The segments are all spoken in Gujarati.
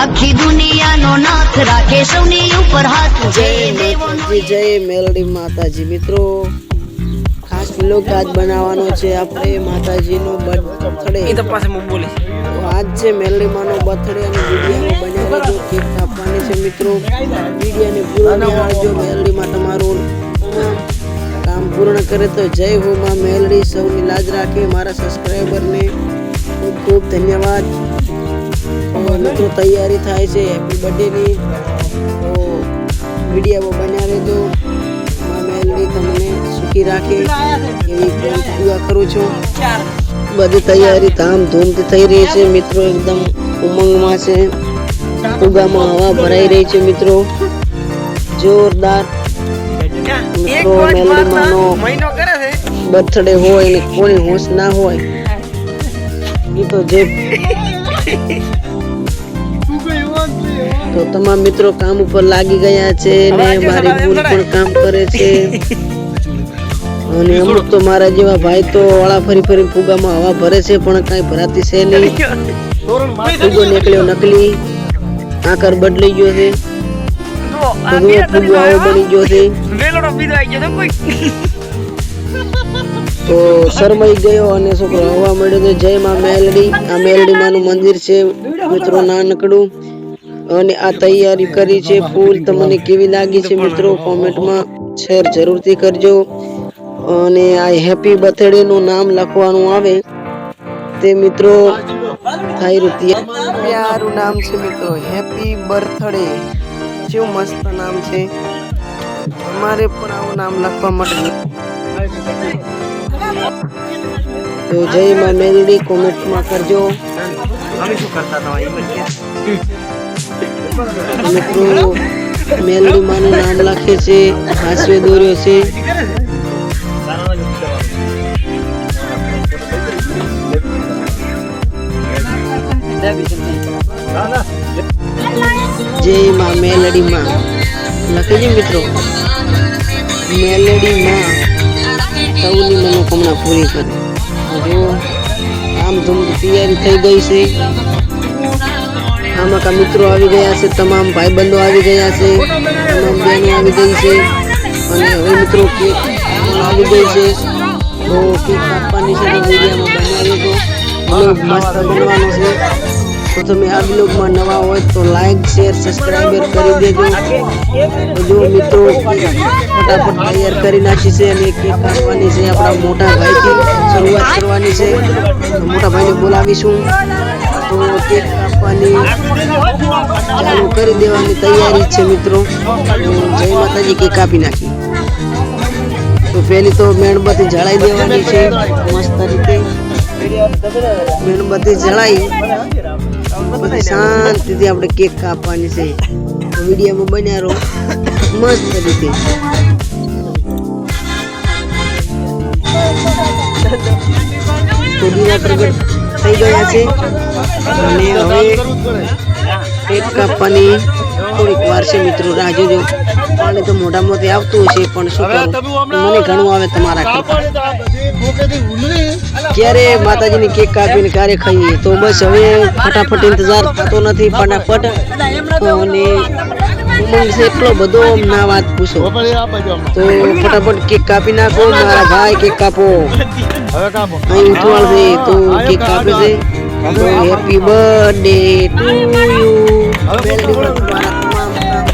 આખી દુનિયાનો નાથ રાખે સૌની ઉપર હાથ. જય દેવોનો જય મેલડી માતાજી. મિત્રો ખાસ વ્લોગ આજ બનાવવાનો છે આપણે માતાજીનો બર્થડે એ તો પાસે હું બોલીશ. આજ છે મેલડી માનો બર્થડે અને વીડિયો બનાવવાનો કેક કાપવાની છે મિત્રો. વિડીયોને પૂરો નિહાળજો મેલડી માં તમારું કામ કામ પૂર્ણ કરે તો જય હો માં મેલડી. સૌની લાજ રાખે મારા સબસ્ક્રાઈબરને ખૂબ ખૂબ ધન્યવાદ. તો મિત્રો તૈયારી થાય છે. હેપી બર્થડેની તો વીડિયો બન્યા રહેજો. માં તમને સુખી રાખે. એવી દુઆ કરું છું. બધી તૈયારી ધામધૂમથી થઈ રહી છે. મિત્રો એકદમ ઉમંગમાં છે. ઉગામાં હવા ભરાઈ રહી છે, મિત્રો. જોરદાર. મિત્રો મેલડીમાંનો બર્થડે હોય અને કોઈ હોશ ના હોય. એ તો જે તો તમામ મિત્રો કામ ઉપર લાગી ગયા છે ને મારી ભૂલ પણ કામ કરે છે. અને અમુક તો મારા જેવા ભાઈ તો વાળા ફરી ફરી ફુગામાં હવા ભરે છે પણ કાંઈ ભરાતી છે નહીં. ફુગો નીકળ્યો નકલી. આકાર બદલાઈ ગયો છે. ફુગો આવો બની ગયો તો શરમાઈ ગયો અને છોકરો હવા મળ્યો તો જય માં મેલડી. આ મેલડી માનું મંદિર છે. મિત્રો નાનકડું અને આ તૈયારી કરી છે. ફૂલ તમને કેવી લાગી છે મિત્રો? કોમેન્ટમાં શેર જરૂરથી કરજો. અને આ હેપી બર્થડે નું નામ લખવાનું આવે. તે મિત્રો થાય રૂપિયા. પ્યારું નામ છે મિત્રો. Happy birthday. કેવું મસ્ત નામ છે. તમારે પણ આવું નામ લખવા માટે તો જય માં મેલડી. કોમેન્ટમાં કરજો. અમે શું કરતા હતા મિત્રો મેલડી માનું નામ લખે છે, હાસવે દોર્યો છે. જય માં મેલડી માં લખે છે મિત્રો મેલડી માં સૌની મનોકામના પૂરી કરે. જો આમ ધૂમ તૈયારી થઈ ગઈ છે આમાં કા મિત્રો આવી ગયા છે, તમામ ભાઈબંધો આવી ગયા છે, તમામ બહેનો આવી ગઈ છે. અને હવે મિત્રો કેક આવી ગઈ છે. તો કેક કાપવાની છે, તો વિડીયોમાં બનાવ્યો તો બ્લોગ મસ્ત બનવાનો છે. તો તમે આ બ્લોગમાં નવા હોય તો લાઈક શેર સબસ્ક્રાઈબર કરી દેજો. જો મિત્રો ફટાફટ તૈયાર કરી નાખી છે અને કેક કાપવાની છે આપણા મોટા ભાઈથી શરૂઆત કરવાની છે. મોટા ભાઈને બોલાવીશું. તો કેક કાપવાની કરી દેવાની તૈયારી છે મિત્રો. જય માતાજી કેક કાપી નાખી. તો પહેલી તો મીણબત્તી જળાઈ દેવાની છે, મસ્ત રીતે. મીણબત્તી જળાઈ. બધી શાંતિથી આપણે કેક કાપવાની છે. વિડીયોમાં બન્યા રહો. મસ્ત રીતે. તો દીવા પ્રગટ થઈ ગયા છે. અને હવે કેક કાપવાની થોડીક વાર છે મિત્રો, રાહ જોજો. પાણી તો મોઢામાંથી આવતું હશે, પણ શું મને ઘણું આવે તમારા ક્યારે માતાજીની કેક કાપીને ક્યારે ખાઈએ? તો બસ હવે ફટાફટ ઇંતજાર થતો નથી, ફટાફટ. અને છે એટલો બધો ના વાત પૂછો તો ફટાફટ કેક કાપી નાખો મારા ભાઈ કેક કાપો. અહીં ઉતવાળ છે તો કેક કાપે છે. તો હેપી બર્થડે ટુ યુ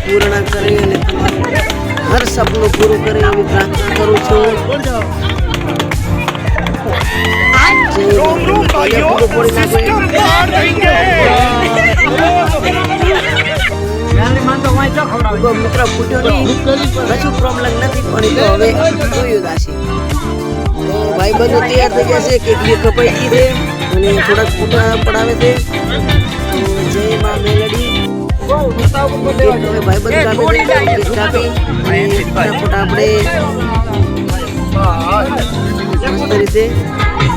પૂર્ણ કરે અને હર સપનું પૂરું કરે એવી પ્રાર્થના કરું છું. જય મિત્ર ફૂટ્યો નહીં. કશું પ્રોબ્લેમ નથી, પણ તો હવે જોયું દાશે તો ભાઈ બંધો તૈયાર થઈ જશે કેટલી કપાઈ છે, અને થોડાક ફૂટા પડાવે છે. જય માં મેલડી. આપણે રીતે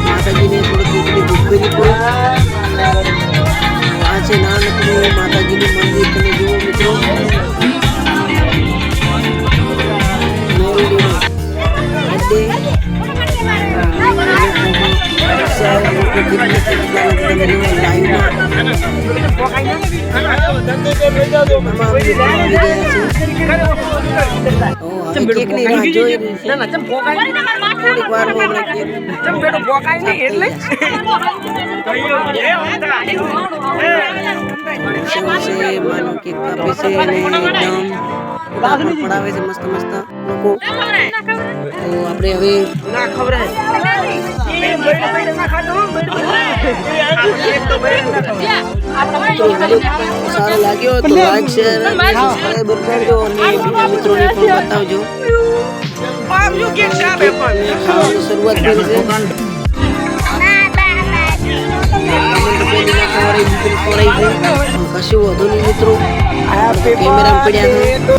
માતાજીને થોડું કેટલી દુઃખ કરી સાહેબ લોકો પડાવે છે મસ્ત મસ્ત લોકો તો આપણે હવે ના ખવડાય. સારો લાગ્યો તો લાઈક શેર સબસ્ક્રાઇબ કરજો અને બીજા મિત્રોને પણ બતાવજો. પણ. ખાવાની શરૂઆત કરી છે. કશું વધુ નહીં મિત્રો. કેમેરા પડ્યા છે.